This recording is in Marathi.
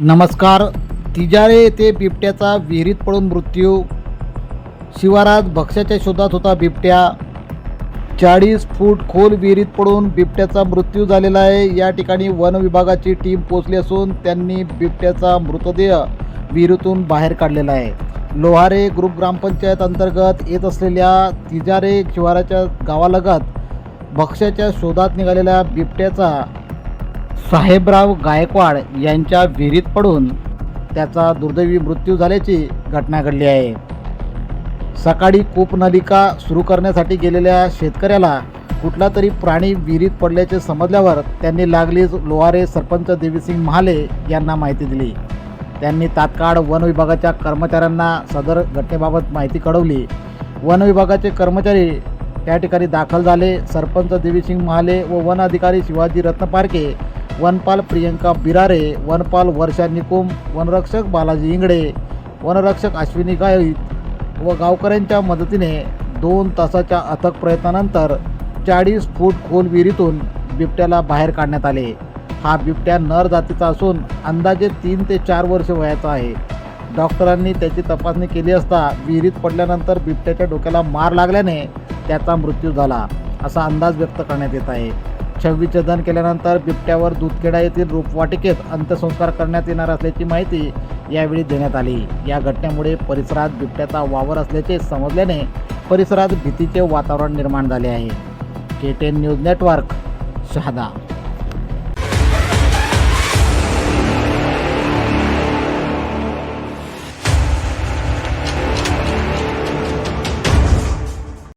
नमस्कार. तिजारे येथे बिबट्याचा विहिरीत पडून मृत्यू. शिवारात भक्ष्याच्या शोधात होता बिबट्या. चाळीस फूट खोल विहिरीत पडून बिबट्याचा मृत्यू झालेला आहे. या ठिकाणी वन विभागाची टीम पोचली असून त्यांनी बिबट्याचा मृतदेह विहिरीतून बाहेर काढलेला आहे. लोहारे ग्रुप ग्रामपंचायत अंतर्गत येत असलेल्या तिजारे शिवाराच्या गावालगत भक्ष्याच्या शोधात निघालेल्या बिबट्याचा साहेबराव गायकवाड यांच्या विहिरीत पडून त्याचा दुर्दैवी मृत्यू झाल्याची घटना घडली आहे. सकाळी कूप नलिका सुरू करण्यासाठी गेलेल्या शेतकऱ्याला कुठला तरी प्राणी विहिरीत पडल्याचे समजल्यावर त्यांनी लागलीच लोहारे सरपंच देवीसिंग महाले यांना माहिती दिली. त्यांनी तात्काळ वन विभागाच्या कर्मचाऱ्यांना सदर घटनेबाबत माहिती कळवली. वन विभागाचे कर्मचारी त्या ठिकाणी दाखल झाले. सरपंच देवीसिंग महाले व वन अधिकारी शिवाजी रत्नपारके वनपाल प्रियंका बिरारे वनपाल वर्षा निकुम वनरक्षक बालाजी इंगडे वनरक्षक अश्विनी गायत व गावकऱ्यांच्या मदतीने दोन तासाच्या अथक प्रयत्नानंतर चाळीस फूट खोल विहिरीतून बिबट्याला बाहेर काढण्यात आले. हा बिबट्या नर जातीचा असून अंदाजे तीन ते चार वर्ष वयाचा आहे. डॉक्टरांनी त्याची तपासणी केली असता विहिरीत पडल्यानंतर बिबट्याच्या डोक्याला मार लागल्याने त्याचा मृत्यू झाला असा अंदाज व्यक्त करण्यात येत आहे. छव्वीसछेदन केल्यानंतर बिबट्यावर दूधखेडा येथील रोपवाटिकेत अंत्यसंस्कार करण्यात येणार असल्याची माहिती यावेळी देण्यात आली. या घटनेमुळे परिसरात बिबट्याचा वावर असल्याचे समजल्याने परिसरात भीतीचे वातावरण निर्माण झाले आहे. K ten news network Shahada.